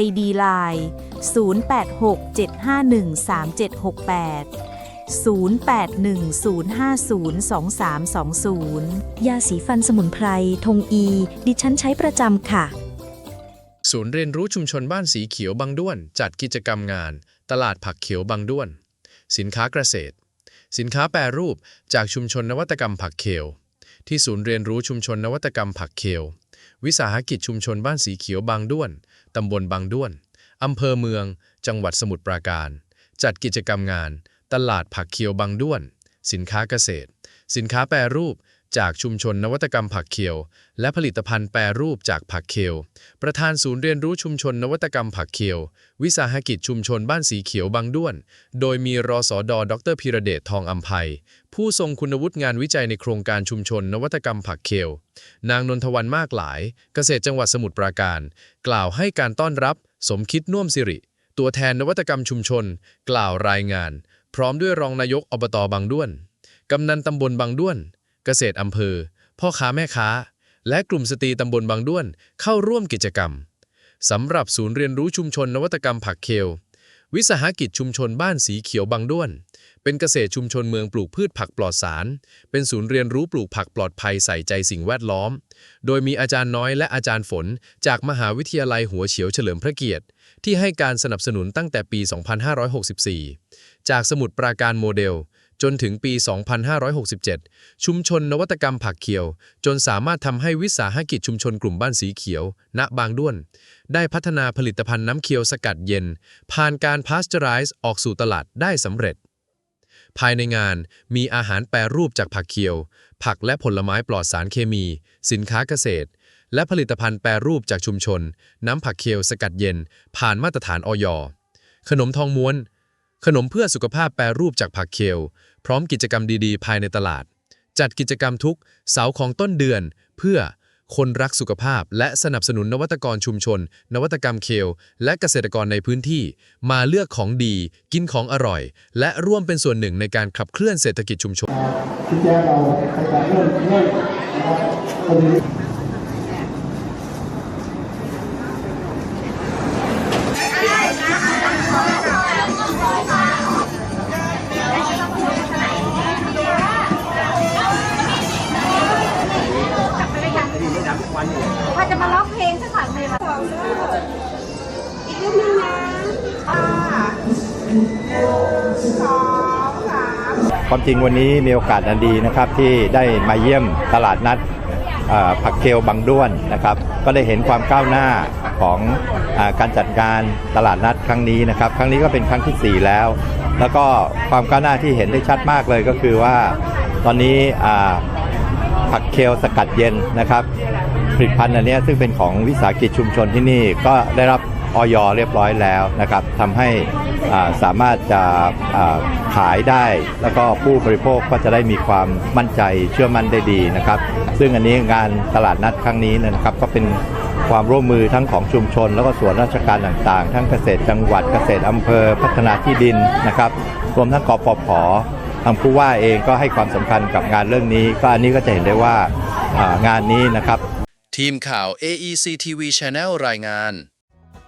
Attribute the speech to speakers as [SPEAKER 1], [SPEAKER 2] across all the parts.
[SPEAKER 1] ID Line 0867513768 0810502320
[SPEAKER 2] ยาสีฟันสมุนไพร ทงอี ดิฉันใช้ประจำค่ะ
[SPEAKER 3] ศูนย์เรียนรู้ชุมชนบ้านสีเขียวบางด้วน จัดกิจกรรมงาน ตลาดผักเขียวบางด้วน สินค้าเกษตร สินค้าแปรรูปจากชุมชนนวัตกรรมผักเขียว ที่ศูนย์เรียนรู้ชุมชนนวัตกรรมผักเขียว วิสาหกิจชุมชนบ้านสีเขียวบางด้วน ตำบลบางด้วน อำเภอเมือง จังหวัดสมุทรปราการ จัดกิจกรรมงาน ตลาดผักเขียวบางด้วน สินค้าเกษตร สินค้าแปรรูป จากชุมชนนวัตกรรมผักเขียว และผลิตภัณฑ์แปรรูปจากผักเขียว ประธานศูนย์เรียนรู้ชุมชนนวัตกรรมผักเขียว วิสาหกิจชุมชนบ้านสีเขียวบางด้วน โดยมีรอสอดอดรพิระเดชทองอัมภัย ผู้ทรงคุณวุฒิงานวิจัยในโครงการชุมชนนวัตกรรมผักเขียว นางนนทวันมากหลาย เกษตรจังหวัดสมุทรปราการ กล่าวให้การต้อนรับ สมคิดน่วมสิริ ตัวแทนนวัตกรรมชุมชน กล่าวรายงาน พร้อมด้วยรองนายกอบตบางด้วนกำนันตำบลบางด้วน เกษตรอำเภอ พ่อค้าแม่ค้า และกลุ่มสตรีตำบลบางด้วนเข้าร่วมกิจกรรมสำหรับศูนย์เรียนรู้ชุมชนนวัตกรรมผักเคล วิสาหกิจชุมชนบ้านสีเขียวบางด้วน เป็นเกษตรชุมชนเมืองปลูกพืชผักปลอดสาร เป็นศูนย์เรียนรู้ปลูกผักปลอดภัยใส่ใจสิ่งแวดล้อม โดยมีอาจารย์น้อยและอาจารย์ฝน จากมหาวิทยาลัยหัวเฉียวเฉลิมพระเกียรติ ที่ให้การสนับสนุนตั้งแต่ปี 2564 จากสมุดปราการโมเดล จนถึงปี 2567 ชุมชนนวัตกรรมผักเขียว จนสามารถทำให้วิสาหกิจชุมชนกลุ่มบ้านสีเขียว ณ บางด้วน ได้พัฒนาผลิตภัณฑ์น้ำเคียวสกัดเย็น ผ่านการพาสเจอไรซ์ออกสู่ตลาดได้สำเร็จ ภายในงานมีอาหารแปรรูปจากผักเขียว ผักและผลไม้ปลอดสารเคมี สินค้าเกษตร และผลิตภัณฑ์แปรรูปจากชุมชน น้ำผักเคียวสกัดเย็น ผ่านมาตรฐานออยขนมทองม้วน ขนมเพื่อสุขภาพแปรรูปจากผักเคียว พร้อมกิจกรรมดีๆ ภายในตลาด จัดกิจกรรมทุกเสาร์ของต้นเดือน เพื่อคนรักสุขภาพ และสนับสนุนนวัตกรชุมชน นวัตกรรมเคล และเกษตรกรในพื้นที่ มาเลือกของดี กินของอร่อย และร่วมเป็นส่วนหนึ่งในการขับเคลื่อนเศรษฐกิจชุมชน
[SPEAKER 4] ที่แจ้งเราในการเริ่มเริ่มนะครับ
[SPEAKER 5] ค
[SPEAKER 6] วามจริงวันนี้มีโอกาสอันดีนะครับที่ได้มาเยี่ยมตลาดนัดผักเคลบางด้วนนะครับ ก็ได้เห็นความก้าวหน้าของอการจัดการตลาดนัดครั้งนี้นะครับ ครั้งนี้ก็เป็นครั้งที่ 4 แล้ว แล้วก็ความก้าวหน้าที่เห็นได้ชัดมากเลยก็คือว่าตอนนี้ผักเคลสกัดเย็นนะครับผลิตภัณฑ์อันนี้ซึ่งเป็นของวิสาหกิจชุมชนที่นี่ก็ได้รับ ออยเรียบร้อยแล้วนะครับทำให้สามารถจะขายได้ แล้วก็ผู้บริโภคก็จะได้มีความมั่นใจเชื่อมั่นได้ดีนะครับ ซึ่งอันนี้งานตลาดนัดครั้งนี้นะครับก็เป็นความร่วมมือทั้งของชุมชน แล้วก็ส่วนราชการต่างๆ ทั้งเกษตรจังหวัดเกษตรอำเภอพัฒนาที่ดินนะครับ รวมทั้งกปพทางผู้ว่าเองก็ให้ความสำคัญกับงานเรื่องนี้ ก็อันนี้ก็จะเห็นได้ว่าอ่างานนี้นะครับ
[SPEAKER 3] ทีมข่าว AEC TV Channel รายงาน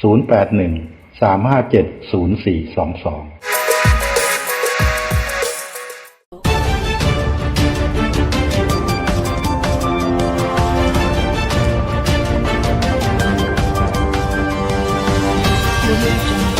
[SPEAKER 7] 081 357 0422Thank you.